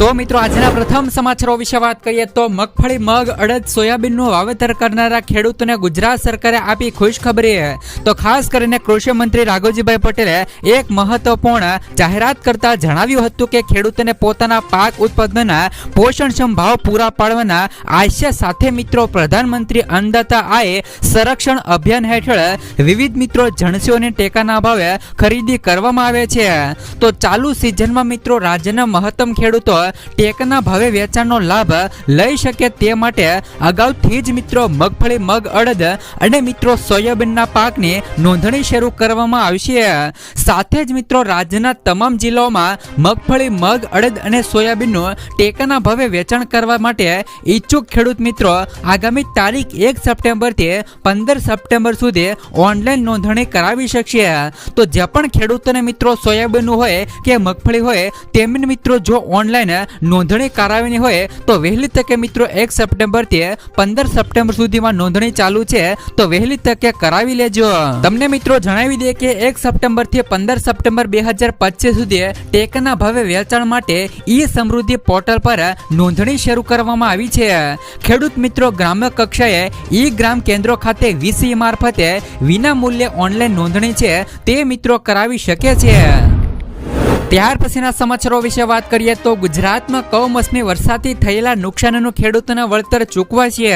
તો મિત્રો, આજના પ્રથમ સમાચારો વિશે વાત કરીએ તો મગફળી, મગ, અડદ, સોયાબીનનું વાવેતર કરનારા ખેડૂતોને ગુજરાત સરકારે આપી ખુશખબરી. તો ખાસ કરીને કૃષિ મંત્રી રાઘવજીભાઈ પટેલે એક મહત્વપૂર્ણ જાહેરાત કરતા જણાવ્યું હતું કે ખેડૂતોને પોતાના પાક ઉત્પાદનના પોષણક્ષમ ભાવ પૂરા પાડવાના આશય સાથે મિત્રો, પ્રધાનમંત્રી અન્નદાતા આએ સંરક્ષણ અભિયાન હેઠળ વિવિધ મિત્રો જણસીઓની ટેકાના ભાવે ખરીદી કરવામાં આવે છે. તો ચાલુ સિઝનમાં મિત્રો, રાજ્યના મહત્તમ ખેડૂતો ટેકાના ભાવે વેચાણનો લાભ લઈ શકે તે માટે અગાઉથી જ મિત્રો મગફળી મગ અડદ અને મિત્રો સોયાબીનના પાકની નોંધણી શરૂ કરવામાં આવશે સાથે જ મિત્રો રાજ્યના તમામ જિલ્લાઓમાં મગફળી, મગ, અડદ અને સોયાબીનનું ટેકાના ભાવે વેચાણ કરવા માટે ઈચ્છુક ખેડૂત મિત્રો આગામી તારીખ એક સપ્ટેમ્બરથી પંદર સપ્ટેમ્બર સુધી ઓનલાઈન નોંધણી કરાવી શકશે. તો જે પણ ખેડૂતોને મિત્રો સોયાબીનનું હોય કે મગફળી હોય તેમને મિત્રો જો ઓનલાઈન નોંધણી કરાવીની હોય, તો વહેલી તકે મિત્રો એક સપ્ટેમ્બરથી પંદર સપ્ટેમ્બર સુધીમાં નોંધણી ચાલુ છે, તો વહેલી તકે કરાવી લેજો. તમને મિત્રો જણાવી દે કે એક સપ્ટેમ્બરથી પંદર સપ્ટેમ્બર બે હજાર પચીસ સુધી ટેકના ભાવે વેચાણ માટે ઈ સમૃદ્ધિ પોર્ટલ પર નોંધણી શરૂ કરવામાં આવી છે. ખેડૂત મિત્રો ગ્રામ્ય કક્ષાએ ઈ ગ્રામ કેન્દ્રો ખાતે વીસી મારફતે વિના મૂલ્યે ઓનલાઈન નોંધણી છે, તે મિત્રો કરાવી શકે છે. ત્યાર પછીના સમાચારો વિશે વાત કરીએ તો ગુજરાતમાં કમોસમી વરસાદથી થયેલા નુકસાનનું ખેડૂતોના વળતર ચૂકવા છે.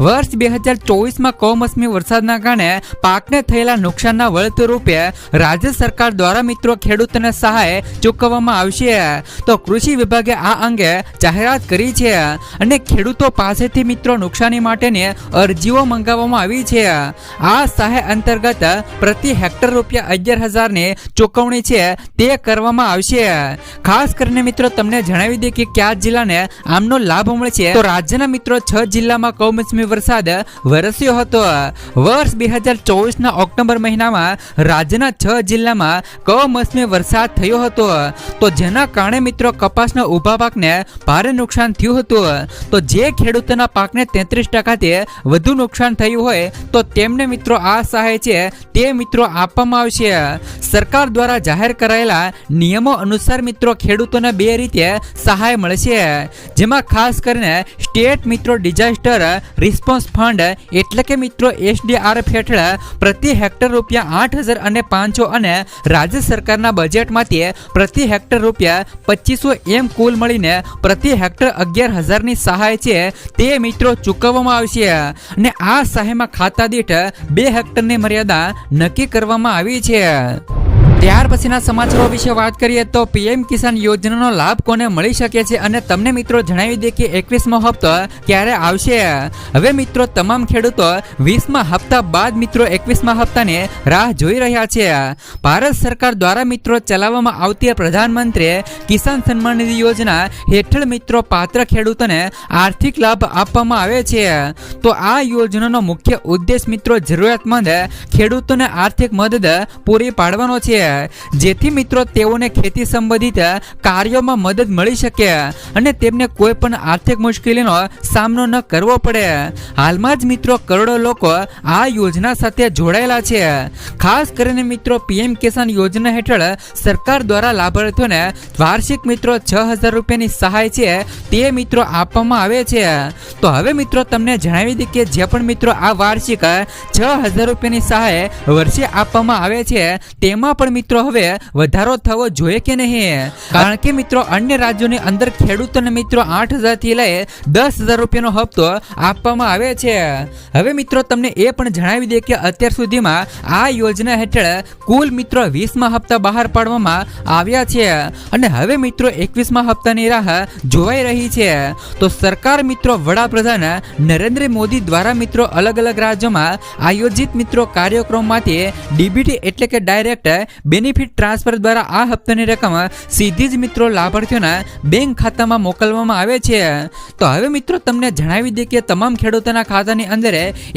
વર્ષ બે હજાર ચોવીસમાં કમોસમી વરસાદના કારણે પાકને થયેલા નુકસાનના વળતર રૂપે રાજ્ય સરકાર દ્વારા મિત્રો ખેડૂતોને સહાય ચૂકવવામાં આવશે. તો કૃષિ વિભાગે આ અંગે જાહેરાત કરી છે અને ખેડૂતો પાસેથી મિત્રો નુકસાની માટેની અરજીઓ મંગાવવામાં આવી છે. આ સહાય અંતર્ગત પ્રતિ હેક્ટર રૂપિયા અગિયાર હજારની ચૂકવણી છે તે કરવામાં આવશે. ખાસ કરીને મિત્રો, તમને જણાવી દે કે કયા જિલ્લાને આમનો લાભ મળશે તો રાજ્યના મિત્રો, છ જિલ્લામાં કમોસમી વરસાદ વરસ્યો હતો. વર્ષ બે હજાર ઓક્ટોબર મહિનામાં રાજ્યના છ જિલ્લામાં કમોસમી વરસાદ થયો હતો. તો જેના કારણે મિત્રો, કપાસના ઊભા પાકને ભારે નુકસાન થયું હતું. તો જે ખેડૂતોના પાકને તેત્રીસ ટકાથી વધુ નુકસાન થયું હોય, તો તેમને મિત્રો આ સહાય છે, તે મિત્રો આપવામાં આવશે. સરકાર દ્વારા જાહેર કરાયેલા નિયમો અનુસાર મિત્રો ખેડૂતોને બે રીતે સહાય મળશે. જેમાં ખાસ કરીને સ્ટેટ મિત્રો ડિઝાસ્ટર રિસ્પોન્સ ફંડ એટલે કે મિત્રો એસડીઆરએફ હેઠળ પ્રતિ હેક્ટર રૂપિયા આઠ હજાર અને પાંચસો અને રાજ્ય સરકારના બજેટમાંથી પ્રતિ હેક્ટર રૂપિયા પચીસો એમ કુલ મળીને પ્રતિ હેક્ટર અગિયાર હજારની સહાય છે તે મિત્રો ચૂકવવામાં આવશે. અને આ સહાયમાં ખાતા દીઠ બે હેક્ટરની મર્યાદા નક્કી કરવામાં આવી છે. ત્યાર પછીના સમાચારો વિશે વાત કરીએ તો પીએમ કિસાન યોજનાનો લાભ કોને મળી શકે છે અને તમને મિત્રો જણાવી દે કે એકવીસમો હપ્તો ક્યારે આવશે? હવે મિત્રો તમામ ખેડૂતો વીસમા હપ્તા બાદ મિત્રો એકવીસમા હપ્તાને રાહ જોઈ રહ્યા છે. ભારત સરકાર દ્વારા મિત્રો ચલાવવામાં આવતી પ્રધાનમંત્રી કિસાન સન્માન નિધિ યોજના હેઠળ મિત્રો પાત્ર ખેડૂતોને આર્થિક લાભ આપવામાં આવે છે. તો આ યોજનાનો મુખ્ય ઉદ્દેશ મિત્રો જરૂરિયાતમંદ ખેડૂતોને આર્થિક મદદ પૂરી પાડવાનો છે. જેથી મિત્રો તેઓને ખેતી સંબંધિત કાર્યોમાં મદદ મળી શકે અને તેમને કોઈ પણ આર્થિક મુશ્કેલીનો સામનો ન કરવો પડે. હાલમાં જ મિત્રો કરોડો લોકો આ યોજના સાથે જોડાયેલા છે. ખાસ કરીને મિત્રો પીએમ કિસાન યોજના હેઠળ સરકાર દ્વારા લાભાર્થીઓને વાર્ષિક મિત્રો છ હજાર રૂપિયાની સહાય છે તે મિત્રો આપવામાં આવે છે. તો હવે મિત્રો તમને જણાવી દઈએ કે જે પણ મિત્રો આ વાર્ષિક છ હજાર રૂપિયાની સહાય વર્ષે આપવામાં આવે છે તેમાં પણ મિત્રો, હવે વધારો થવો જોઈએ કે નહીં? કારણ કે મિત્રો, અન્ય રાજ્યોની અંદર ખેડૂતોને મિત્રો આઠ હજારથી લઈ દસ હજાર રૂપિયાનો હપ્તો આપવામાં આવે છે. હવે મિત્રો, તમને એ પણ જણાવી દે કે અત્યાર સુધીમાં આ યોજના હેઠળ કુલ મિત્રો વીસમાં હપ્તા બહાર પાડવામાં આવ્યા છે. અને હવે મિત્રો, એકવીસમાં હપ્તાની રાહ જોવાઈ રહી છે. તો સરકાર મિત્રો, વડાપ્રધાન નરેન્દ્ર મોદી દ્વારા મિત્રો, અલગ અલગ રાજ્યોમાં આયોજિત મિત્રો કાર્યક્રમમાંથી ડીબીટી એટલે કે ડાયરેક્ટ બેનિફિટ ટ્રાન્સફર દ્વારા આ હપ્તાની રકમ સીધી જ મિત્રો લાભાર્થીઓના બેંક ખાતામાં મોકલવામાં આવે છે. તો હવે મિત્રો તમને જણાવી દે કે તમામ ખેડૂતોના ખાતાની અંદર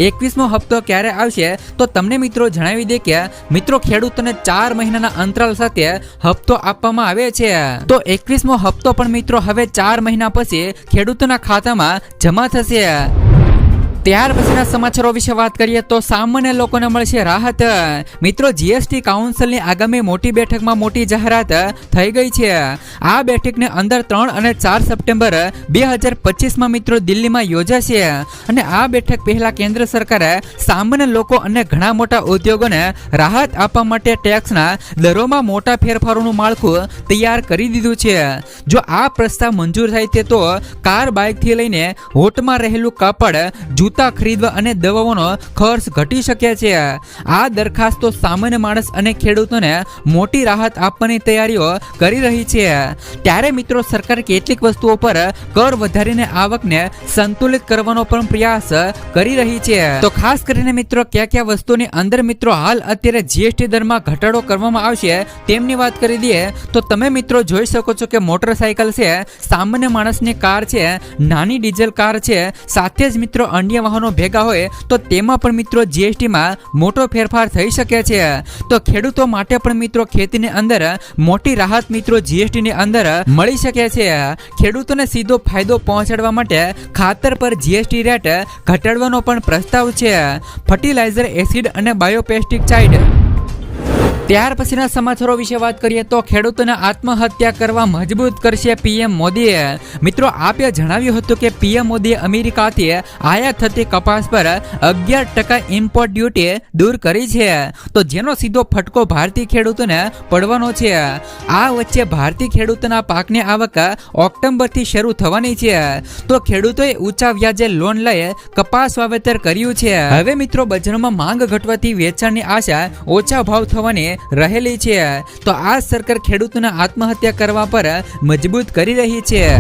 એકવીસમો હપ્તો ક્યારે આવશે? તો તમને મિત્રો જણાવી દે કે મિત્રો ખેડૂતોને ચાર મહિનાના અંતરાલ સાથે હપ્તો આપવામાં આવે છે. તો એકવીસમો હપ્તો પણ મિત્રો હવે ચાર મહિના પછી ખેડૂતોના ખાતામાં જમા થશે. ત્યાર પછીના સમાચારો વિશે વાત કરીએ તો સામાન્ય લોકોને મળશે રાહત. મિત્રો જીએસટી કાઉન્સિલની આગામી મોટી બેઠકમાં મોટી જાહેરાત થઈ ગઈ છે. આ બેઠકની અંદર ત્રણ અને ચાર સપ્ટેમ્બર બે હજાર પચીસમાં મિત્રો દિલ્હીમાં યોજાશે. અને આ બેઠક પહેલાં કેન્દ્ર સરકારે સામાન્ય લોકો અને ઘણા મોટા ઉદ્યોગોને રાહત આપવા માટે ટેક્સના દરોમાં મોટા ફેરફારોનું માળખું તૈયાર કરી દીધું છે. જો આ પ્રસ્તાવ મંજૂર થાય તે તો કાર બાઇકથી લઈને હોટમાં રહેલું કાપડ, જૂતા ખરીદવા અને દવાઓનો ખર્ચ ઘટી શકે છે. આ દરખાસ્તો સામાન્ય માણસ અને ખેડૂતોને મોટી રાહત આપવાની તૈયારીઓ કરી રહી છે. ત્યારે મિત્રો, સરકાર કેટલીક વસ્તુઓ પર કર વધારીને આવકને સંતુલિત કરવાનો પણ પ્રયાસ કરી રહી છે. તો ખાસ કરીને મિત્રો, કયા કયા વસ્તુની અંદર મિત્રો, હાલ અત્યારે જીએસટી દરમાં ઘટાડો કરવામાં આવશે તેમની વાત કરી દઈએ તો તમે મિત્રો જોઈ શકો છો કે મોટરસાયકલ છે, સામાન્ય માણસની કાર છે, નાની ડીઝલ કાર છે, સાથે જ મિત્રો અન્ય વાહનો ભેગા હોય, તો તેમાં પણ મિત્રો જીએસટીમાં મોટો ફેરફાર થઈ શકે છે. તો ખેડૂતો માટે પણ મિત્રો ખેતીની અંદર મોટી રાહત મિત્રો જીએસટીની અંદર મળી શકે છે. ખેડૂતોને સીધો ફાયદો પહોંચાડવા માટે ખાતર પર જીએસટી રેટ ઘટાડવાનો પણ પ્રસ્તાવ છે. ફર્ટિલાઇઝર એસિડ અને બાયોપેસ્ટિસાઇડ ત્યાર પછીના સમાચારો વિશે વાત કરીએ તો ખેડૂતોને આત્મહત્યા કરવા મજબૂત કરશે પીએમ મોદીએ. મિત્રો, આપે જણાવ્યું હતું કે પીએમ મોદીએ અમેરિકાથી આયાત થતી કપાસ પર અગિયાર ટકા ઇમ્પોર્ટ ડ્યુટી દૂર કરી છે. તો જેનો સીધો ફટકો ભારતીય ખેડૂતોને પડવાનો છે. આ વચ્ચે ભારતીય ખેડૂતોના પાકની આવક ઓક્ટોબરથી શરૂ થવાની છે. તો ખેડૂતોએ ઊંચા વ્યાજે લોન લઈ કપાસ વાવેતર કર્યું છે. હવે મિત્રો, બજારમાં માંગ ઘટવાથી વેચાણની આશા ઓછા ભાવ થવાની રહેલી છે. તો આ સરકાર ખેડૂતોને આત્મહત્યા કરવા પર મજબૂત કરી રહી છે.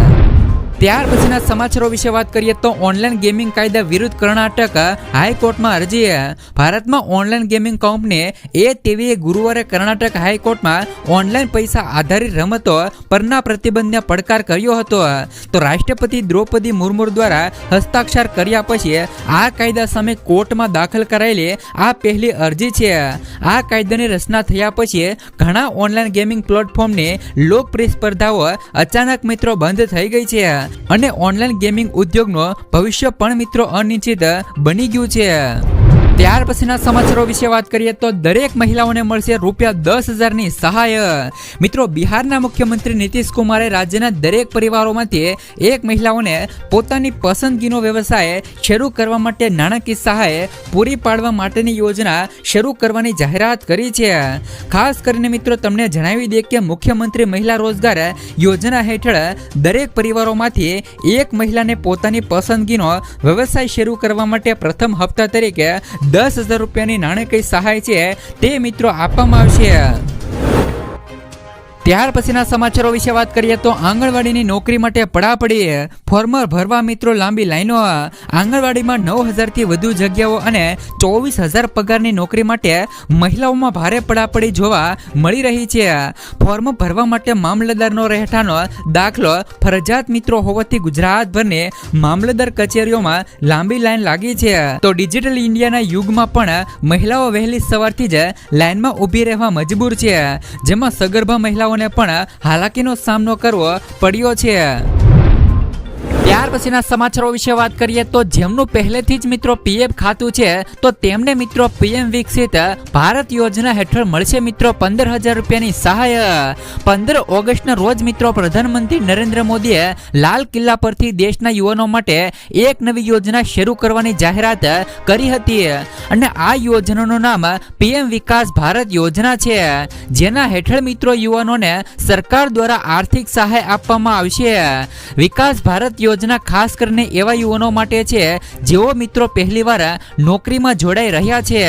ત્યાર પછીના સમાચારો વિશે વાત કરીએ તો ઓનલાઈન ગેમિંગ કાયદા વિરુદ્ધ કર્ણાટક હાઈકોર્ટમાં અરજી. ભારતમાં ઓનલાઈન ગેમિંગ કંપની એ ટીવીએ ગુરુવારે કર્ણાટક હાઈકોર્ટમાં ઓનલાઈન પૈસા આધારિત રમતો પરના પ્રતિબંધને પડકાર કર્યો હતો. તો રાષ્ટ્રપતિ દ્રૌપદી મુર્મુ દ્વારા હસ્તાક્ષર કર્યા પછી આ કાયદા સામે કોર્ટમાં દાખલ કરાયેલી આ પહેલી અરજી છે. આ કાયદાની રચના થયા પછી ઘણા ઓનલાઈન ગેમિંગ પ્લેટફોર્મની લોકપ્રિય સ્પર્ધાઓ અચાનક મિત્રો બંધ થઈ ગઈ છે. અને ઓનલાઈન ગેમિંગ ઉદ્યોગનું ભવિષ્ય પણ મિત્રો અનિશ્ચિત બની ગયું છે. ત્યાર પછીના સમાચારો વિશે વાત કરીએ તો દરેક મહિલાઓને મળશે રૂપિયા દસ હજારની સહાય. મિત્રો, બિહારના મુખ્યમંત્રી નીતિશ કુમારે રાજ્યના દરેક પરિવારોમાંથી એક મહિલાઓને પોતાની પસંદગીનો વ્યવસાય શરૂ કરવા માટે નાણાકીય સહાય પૂરી પાડવા માટેની યોજના શરૂ કરવાની જાહેરાત કરી છે. ખાસ કરીને મિત્રો, તમને જણાવી દે કે મુખ્યમંત્રી મહિલા રોજગાર યોજના હેઠળ દરેક પરિવારોમાંથી એક મહિલાને પોતાની પસંદગીનો વ્યવસાય શરૂ કરવા માટે પ્રથમ હપ્તા તરીકે દસ હજાર રૂપિયાની નાણાકીય સહાય છે તે મિત્રો આપવામાં આવશે. ત્યાર પછીના સમાચારો વિશે વાત કરીએ તો આંગણવાડીની નોકરી માટે પડાપડી ફોર્મર ભરવા મિત્રો લાંબી લાઈનો. આંગણવાડીમાં નવ હજારથી વધુ જગ્યાઓ અને ચોવીસ હજાર પગારની નોકરી માટે મહિલાઓમાં ભારે પડાપડી જોવા મળી રહી છે. ફોર્મ ભરવા માટે મામલતદારનો રહેઠાણો દાખલો ફરજિયાત મિત્રો હોવાથી ગુજરાતભરની મામલતદાર કચેરીઓમાં લાંબી લાઈન લાગી છે. તો ડિજિટલ ઇન્ડિયાના યુગમાં પણ મહિલાઓ વહેલી સવારથી જ લાઈનમાં ઊભી રહેવા મજબૂર છે. જેમાં સગર્ભા મહિલાઓને પણ હાલાકીનો સામનો કરવો પડ્યો છે. ત્યાર પછીના સમાચારો વિશે વાત કરીએ તો જેમનું પહેલેથી જ મિત્રો પીએફ ખાતું છે, તો તેમને મિત્રો પીએમ વિકસિત ભારત યોજના હેઠળ મળશે મિત્રો પંદર હજાર રૂપિયાની સહાય. પંદર ઓગસ્ટના રોજ મિત્રો પ્રધાનમંત્રી નરેન્દ્ર મોદીએ લાલ કિલ્લા પરથી દેશના યુવાનો માટે એક નવી યોજના શરૂ કરવાની જાહેરાત કરી હતી. અને આ યોજનાનું નામ પીએમ વિકાસ ભારત યોજના છે. જેના હેઠળ મિત્રો યુવાનોને સરકાર દ્વારા આર્થિક સહાય આપવામાં આવશે. વિકાસ ભારત યોજના યોજના ખાસ કરીને એવા યુવાનો માટે છે, જેઓ મિત્રો પહેલીવાર નોકરીમાં જોડાઈ રહ્યા છે.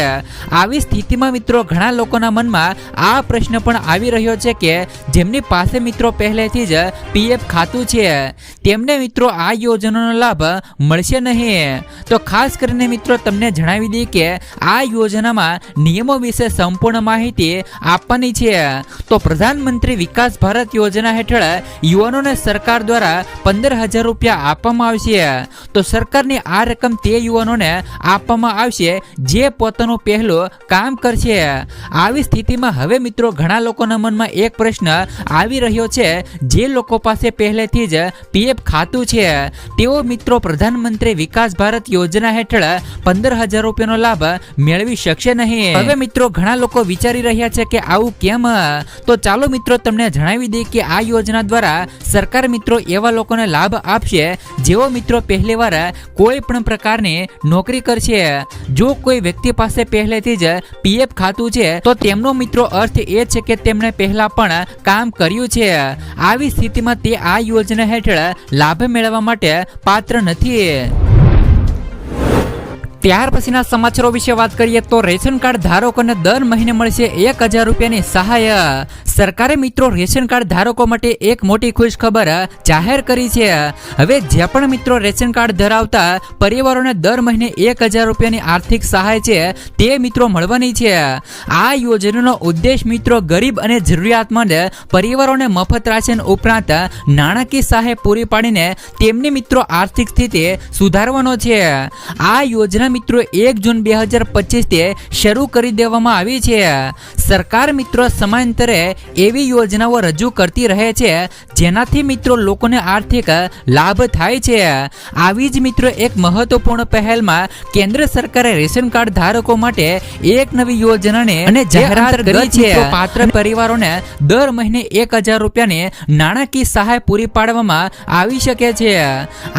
આવી સ્થિતિમાં મિત્રો ઘણા લોકોના મનમાં આ પ્રશ્ન પણ આવી રહ્યો છે કે જેમની પાસે મિત્રો પહેલેથી જ પીએફ ખાતું છે, તેમને મિત્રો આ યોજનાનો લાભ મળશે નહીં. તો ખાસ કરીને મિત્રો તમને જણાવી દઈએ કે આ યોજનામાં નિયમો વિશે સંપૂર્ણ માહિતી આપવાની છે. તો પ્રધાનમંત્રી વિકાસ ભારત યોજના હેઠળ યુવાનોને સરકાર દ્વારા પંદર હજાર રૂપિયા આપવામાં આવશે. તો સરકારની આ રકમ તે યુવાનોને આપવામાં આવશે જે પોતાનું પહેલું કામ કરશે. આવી સ્થિતિમાં હવે મિત્રો ઘણા લોકોના મનમાં એક પ્રશ્ન આવી રહ્યો છે. જે લોકો પાસે પહેલેથી જ પીએફ ખાતું છે. તેઓ મિત્રો પ્રધાનમંત્રી વિકાસ ભારત યોજના હેઠળ પંદર હજાર રૂપિયાનો લાભ મેળવી શકશે નહીં. હવે મિત્રો ઘણા લોકો વિચારી રહ્યા છે કે આવું કેમ? તો ચાલો મિત્રો તમને જણાવી દઈએ કે આ યોજના દ્વારા સરકાર મિત્રો એવા લોકોને લાભ આપશે જેઓ મિત્રો પહેલીવાર કોઈ પણ પ્રકારની નોકરી કરશે, જો કોઈ વ્યક્તિ પાસે પહેલેથી જ પીએફ ખાતું છે, તો તેમનો મિત્રો અર્થ એ છે કે તેમણે પહેલા પણ કામ કર્યું છે. આવી સ્થિતિમાં તે આ યોજના હેઠળ લાભ મેળવવા માટે પાત્ર નથી. ત્યાર પછીના સમાચારો વિશે વાત કરીએ તો રેશન કાર્ડ ધારકોને દર મહિને મળશે એક હજાર રૂપિયાની સહાય. સરકારે મિત્રો રેશન કાર્ડ ધારકો માટે એક મોટી ખુશ ખબર જાહેર કરી છે. હવે જે પણ મિત્રો રેશન કાર્ડ ધરાવતા પરિવારોને દર મહિને એક હજાર રૂપિયાની આર્થિક સહાય છે, તે મિત્રો મળવાની છે. આ યોજનાનો ઉદ્દેશ મિત્રો ગરીબ અને જરૂરિયાતમંદ પરિવારોને મફત રાશન ઉપરાંત નાણાકીય સહાય પૂરી પાડીને તેમની મિત્રો આર્થિક સ્થિતિ સુધારવાનો છે. આ યોજના મિત્રો એક જૂન બે હજાર પચીસથી શરૂ કરી દેવામાં આવી છે. સરકાર મિત્રો સમાંતરે એવી યોજનાઓ રજૂ કરતી રહે છે જેનાથી મિત્રો લોકોને આર્થિક લાભ થાય છે. આવી જ મિત્રો એક મહત્વપૂર્ણ પહેલમાં કેન્દ્ર સરકારે રેશન કાર્ડ ધારકો માટે એક નવી યોજનાને અને જાહેરાત કરી છે. પાત્ર પરિવારોને દર મહિને એક હજાર રૂપિયાની નાણાકીય સહાય પૂરી પાડવામાં આવી શકે છે.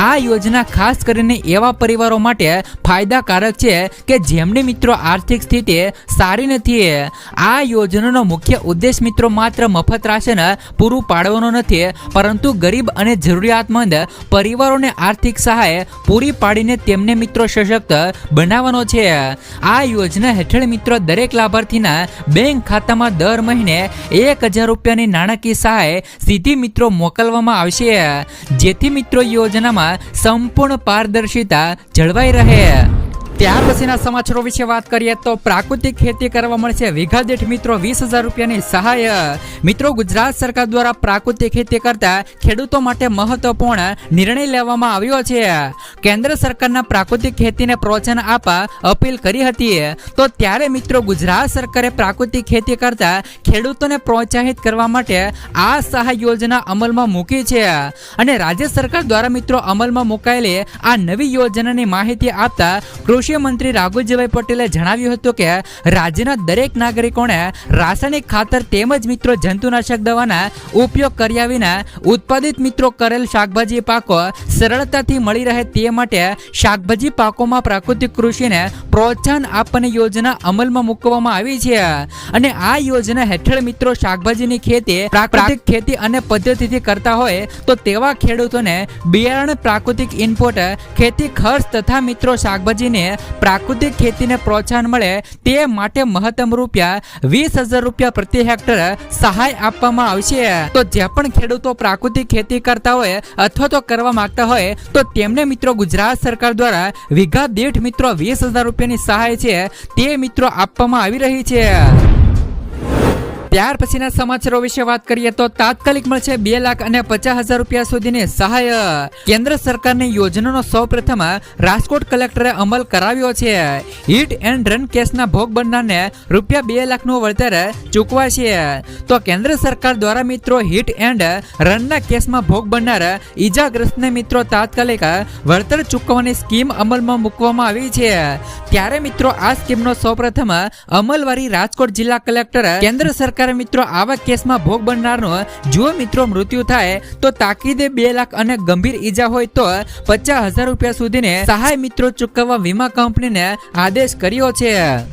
આ યોજના ખાસ કરીને એવા પરિવારો માટે ફાયદાકારક છે કે જેમની મિત્રો આર્થિક સ્થિતિ સારી નથી, આ યોજનાનો મુખ્ય ઉદ્દેશ મિત્રો માત્ર મફત રાશન પૂરું પાડવાનો નથી, પરંતુ ગરીબ અને જરૂરિયાતમંદ પરિવારોને આર્થિક સહાય પૂરી પાડીને તેમને મિત્રો સશક્ત બનાવવાનો છે. આ યોજના હેઠળ મિત્રો દરેક લાભાર્થીના બેંક ખાતામાં દર મહિને એક હજાર રૂપિયાની નાણાકીય સહાય સીધી મિત્રો મોકલવામાં આવશે. જેથી મિત્રો યોજનામાં સંપૂર્ણ પારદર્શિતા જળવાઈ રહે. ત્યાર પછીના સમાચારો વિશે વાત કરીએ તો પ્રાકૃતિક ખેતી કરવા મળશે વીઘા દીઠ મિત્રો વીસ હજાર રૂપિયાની સહાય. મિત્રો, ગુજરાત સરકાર દ્વારા પ્રાકૃતિક ખેતી કરતા ખેડૂતો માટે મહત્વપૂર્ણ નિર્ણય લેવામાં આવ્યો છે. કેન્દ્ર સરકારના પ્રાકૃતિક ખેતીને પ્રોત્સાહન આપવા અપીલ કરી હતી. તો ત્યારે મિત્રો, ગુજરાત સરકારે પ્રાકૃતિક ખેતી કરતા ખેડૂતોને પ્રોત્સાહિત કરવા માટે આ સહાય યોજના અમલમાં મૂકી છે. અને રાજ્ય સરકાર દ્વારા મિત્રો અમલમાં મુકાયેલી આ નવી યોજનાની માહિતી આપતા કૃષિ મંત્રી રાઘુજીભાઈ પટેલે જણાવ્યું હતું કે રાજ્યના દરેક નાગરિકોને રાસાયણિક ખાતર તેમજ મિત્રો જંતુનાશક દવાના ઉપયોગ કર્યા વિના ઉત્પાદિત મિત્રો કરેલ શાકભાજી પાકો સરળતાથી મળી રહે તે માટે શાકભાજી પાકોમાં પ્રાકૃતિક કૃષિને પ્રોત્સાહન આપવાની યોજના અમલમાં મૂકવામાં આવી છે. અને આ યોજના હેઠળ મિત્રો શાકભાજીની ખેતી પ્રાકૃતિક ખેતી અને પદ્ધતિથી કરતા હોય તો તેવા ખેડૂતોને બિયારણ પ્રાકૃતિક ઇનપુટ ખેતી ખર્ચ તથા મિત્રો શાકભાજીને પ્રાકૃતિક ખેતીને પ્રોત્સાહન મળે તે માટે મહત્તમ રૂપિયા વીસ હજાર રૂપિયા પ્રતિ હેક્ટર સહાય આપવામાં આવશે. તો જે પણ ખેડૂતો પ્રાકૃતિક ખેતી કરતા હોય અથવા તો કરવા માંગતા હોય, તો તેમને મિત્રો ગુજરાત સરકાર દ્વારા વીઘા દીઠ મિત્રો વીસ હજાર રૂપિયાની સહાય છે તે મિત્રો આપવામાં આવી રહી છે. ત્યાર પછીના સમાચારો વિશે વાત કરીએ તો તાત્કાલિક મળશે બે લાખ અને પચાસ હજાર રૂપિયા સુધીની સહાય. કેન્દ્ર સરકારની યોજનાનો સૌપ્રથમ રાજકોટ કલેક્ટરે અમલ કરાવ્યો છે. હિટ એન્ડ રન કેસના ભોગ બનનારને રૂપિયા બે લાખનું વળતર ચૂકવાશે. તો કેન્દ્ર સરકાર દ્વારા મિત્રો હિટ એન્ડ રનના કેસમાં ભોગ બનનાર ઈજાગ્રસ્તને મિત્રો તાત્કાલિક વળતર ચૂકવવાની સ્કીમ અમલમાં મૂકવામાં આવી છે. ત્યારે મિત્રો આ સ્કીમનો સૌપ્રથમ અમલવારી રાજકોટ જિલ્લા કલેક્ટર કેન્દ્ર સરકારે મિત્રો આવા કેસમાં ભોગ બનનારનો જો મિત્રો મૃત્યુ થાય, તો તાકીદે બે લાખ અને ગંભીર ઈજા હોય તો પચાસ હજાર રૂપિયા સુધીને સહાય મિત્રો ચૂકવવા વીમા કંપનીને આદેશ કર્યો છે.